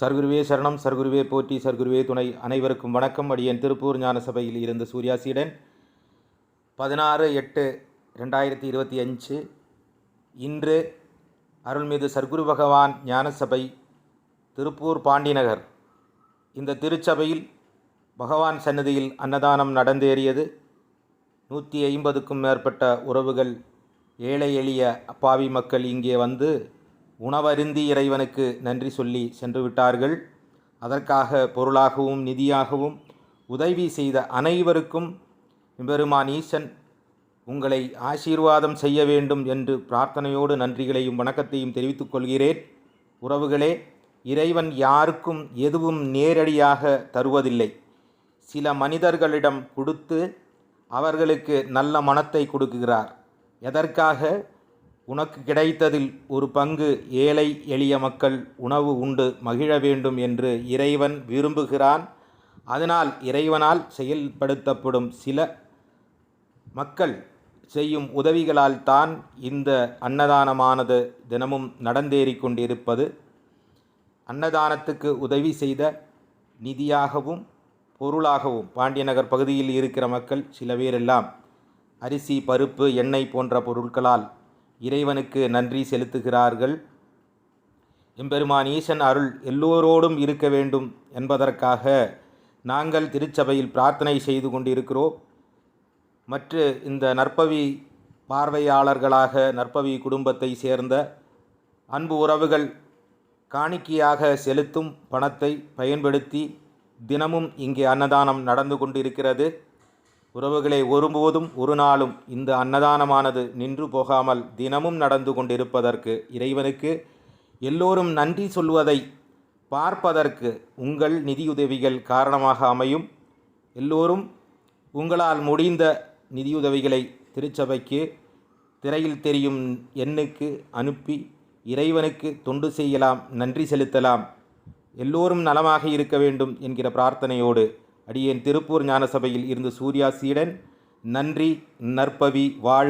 சர்க்குருவே சரணம் சர்க்குருவே போற்றி சர்க்குருவே துணை. அனைவருக்கும் வணக்கம். அடியேன் திருப்பூர் ஞான சபையில் இருந்த சூர்யாசீடன் பதினாறு எட்டு ரெண்டாயிரத்தி இருபத்தி அஞ்சு. இன்று அருள்மிகு சர்க்குரு பகவான் ஞான சபை திருப்பூர் பாண்டிநகர். இந்த திருச்சபையில் பகவான் சன்னதியில் அன்னதானம் நடந்தேறியது. நூற்றி ஐம்பதுக்கும் மேற்பட்ட உறவுகள் ஏழை எளிய அப்பாவி மக்கள் இங்கே வந்து உணவருந்தி இறைவனுக்கு நன்றி சொல்லி சென்று விட்டார்கள் அதற்காக பொருளாகவும் நிதியாகவும் உதவி செய்த அனைவருக்கும் பெருமான் ஈசன் உங்களை ஆசீர்வாதம் செய்ய வேண்டும் என்று பிரார்த்தனையோடு நன்றிகளையும் வணக்கத்தையும் தெரிவித்துக் கொள்கிறேன். உறவுகளே இறைவன் யாருக்கும் எதுவும் நேரடியாக தருவதில்லை. சில மனிதர்களிடம் கொடுத்து அவர்களுக்கு நல்ல மனத்தை கொடுக்குகிறார் எதற்காக? உனக்கு கிடைத்ததில் ஒரு பங்கு ஏழை எளிய மக்கள் உணவு உண்டு மகிழ வேண்டும் என்று இறைவன் விரும்புகிறான். அதனால் இறைவனால் செயல்படுத்தப்படும் சில மக்கள் செய்யும் உதவிகளால் தான் இந்த அன்னதானமானது தினமும் நடந்தேறி கொண்டிருப்பது. அன்னதானத்துக்கு உதவி செய்த நிதியாகவும் பொருளாகவும் பாண்டியநகர் பகுதியில் இருக்கிற மக்கள் சில பேரெல்லாம் அரிசி பருப்பு எண்ணெய் போன்ற பொருட்களால் இறைவனுக்கு நன்றி செலுத்துகிறார்கள். எம்பெருமான் ஈசன் அருள் எல்லோரோடும் இருக்க வேண்டும் என்பதற்காக நாங்கள் திருச்சபையில் பிரார்த்தனை செய்து கொண்டிருக்கிறோம். மற்ற இந்த நற்பவி பார்வையாளர்களாக நற்பவி குடும்பத்தை சேர்ந்த அன்பு உறவுகள் காணிக்கையாக செலுத்தும் பணத்தை பயன்படுத்தி தினமும் இங்கே அன்னதானம் நடந்து கொண்டிருக்கிறது. உறவுகளை ஒருபோதும் ஒரு நாளும் இந்த அன்னதானமானது நின்று போகாமல் தினமும் நடந்து கொண்டிருப்பதற்கு இறைவனுக்கு எல்லோரும் நன்றி சொல்வதை பார்ப்பதற்கு உங்கள் நிதியுதவிகள் காரணமாக அமையும். எல்லோரும் உங்களால் முடிந்த நிதியுதவிகளை திருச்சபைக்கு திரையில் தெரியும் எண்ணுக்கு அனுப்பி இறைவனுக்கு தொண்டு செய்யலாம் நன்றி செலுத்தலாம். எல்லோரும் நலமாக இருக்க வேண்டும் என்கிற பிரார்த்தனையோடு அடியேன் திருப்பூர் ஞானசபையில் இருந்து சூர்யா சீடன். நன்றி நற்பவி வாழ்க.